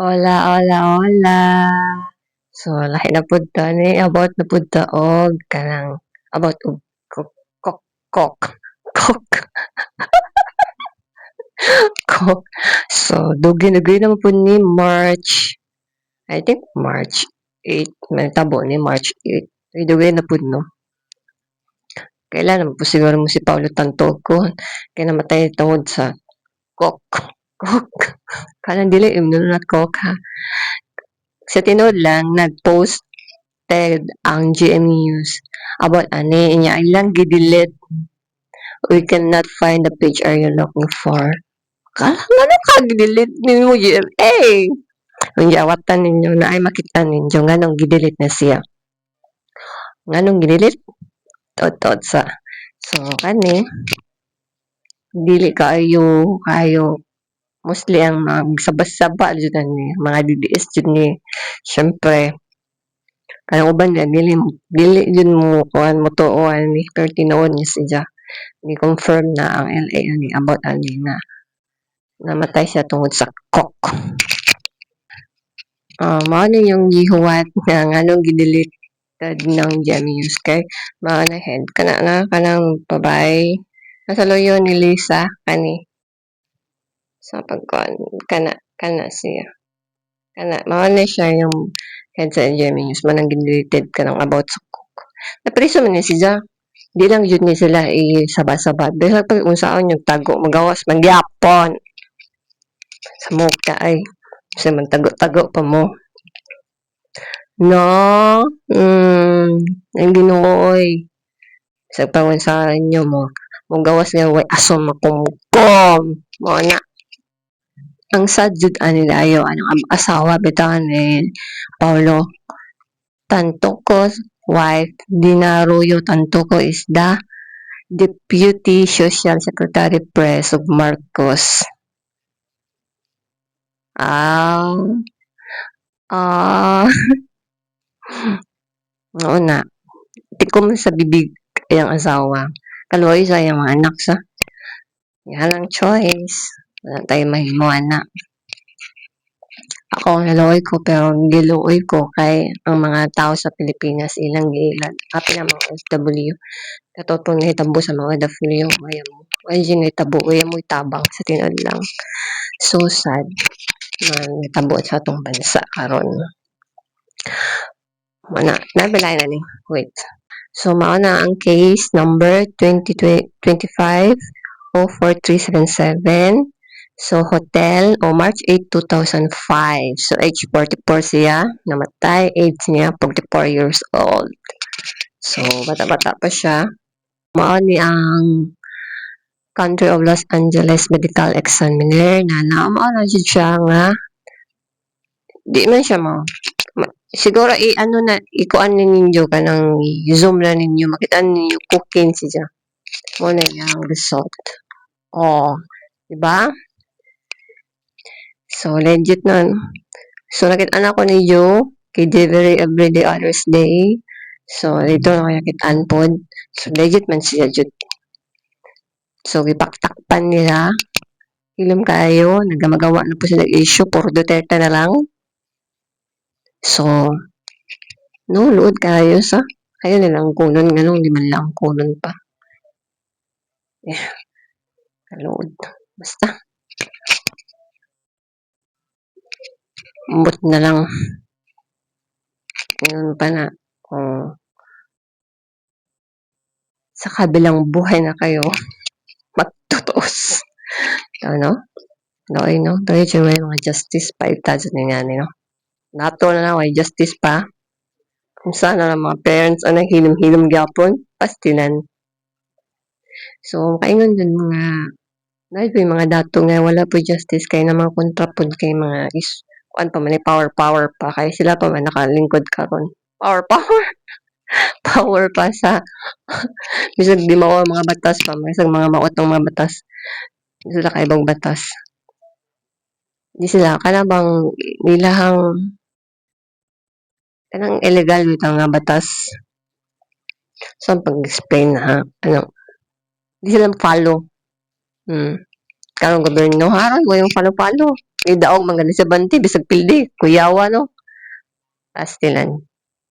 Hola, hola, hola. So, lahi na pud ta ni about na pud ta og kanang about og kok kok kok kok kok. So, dugay-dugay na pud ni March. I think March 8 may tabo ni March 8. Dugay na pud no. Kailan po siguro mo si Paulo Tantog ko kay namatay tungod sa kok kok. Kanang dili imnon na kok ha. Sa tinuod lang nag-posted ang GM News about ani inya ilang gidelete we cannot find the page are you looking for. Kala nga ka gidelete nimo GMA. Kung giawatan ninyo na ay makita ninyo nganong gidelete na siya. Nganong gidelete? Tot-tot sa. So, kani dili kaayo kayo mostly ang magsaba-saba jud ani mga DDS jud ni syempre kanang uban nga dili dili jud mo kuan mo tuon ni pero tinuod ni siya ni confirm na ang LA ani about ani na namatay siya tungod sa kok. Ah, mao ni yung gihuwat nga nganong gideleted ng GM News kay mao na head kana nga kanang babae. Nasa loyo ni Lisa kani sa pagkuan kana kana siya. Kana mao na siya yung head sa News. Man ang gideleted kanang about sa cook. Napriso man ni siya di lang jud ni sila isaba-saba. Bisag pag unsaon yung tago magawas man gyapon sa muka ay. Sa man tago-tago pa mo. No mm ang Ginoo oy sa pangon sa inyo mo mong gawas nga way asom makumkom mo na ang sad jud ani dayo anong asawa bitaw ni Paulo Tantocos wife Dinaruyo Tantoco is the Deputy Social Secretary Press of Marcos. Ah, ah, oo na. Tikom sa bibig iyang asawa. Kaluoy sa mga anak sa. Yan ang choice. Wala tayo mahimo anak. Ako naluoy ko pero giluoy ko kay ang mga tao sa Pilipinas ilang giilan. Happy na mga OFW. Katotong nahitabo sa mga OFW. Ayaw mo. Ayaw mo itabo. Ayaw mo itabang sa tinod lang. So sad na nahitabo sa atong bansa karon. Mana, nabilay na ni. Wait. So, mao na ang case number 2025 04377. So, hotel o March 8, 2005. So, age 44 siya. Namatay. Age niya 44 years old. So, bata-bata pa siya. Mao ni ang country of Los Angeles medical examiner na naamao na siya nga di man siya mo siguro i ano na ikuan ni ninyo kanang zoom na ninyo makita ninyo cooking siya mo na yung result oh di ba so legit nun. So nakita na ko ninyo kay Delivery Everyday Others Day. So dito na kaya kitaan pod so legit man siya jud so gipaktakpan nila. Hilom kayo, nagamagawa na po sila issue, puro Duterte na lang. So, no, luod kayo sa, kayo nilang kunon, ganun, di man lang kunon pa. Yeah, kaluod. Basta, umot na lang. Ganun pa na, kung sa kabilang buhay na kayo, magtutuos. Ano? Doy, no? Doy, may mga justice pa, itajud ni nga, no? Nato na na, may justice pa. Kung saan na mga parents, ano, hilim-hilim gyapon, pastilan. So, kaingon dun mga, dahil po yung mga dato nga, wala po justice kay na mga kontra po kay mga is, kuan pa man, power, power pa, kay sila pa man nakalingkod karon Power, power. power pa sa, bisag di mao mga batas pa, bisag mga maot mga batas. Sila kaibang batas. Di sila, kana bang nilahang kanang illegal bitaw nga batas. So, ang pag-explain na, ano, di sila follow. Hmm. Karong gobyerno, haron mo yung follow-follow. Yung daog man gani sa banti bisag pildi kuyawa no. Pastilan.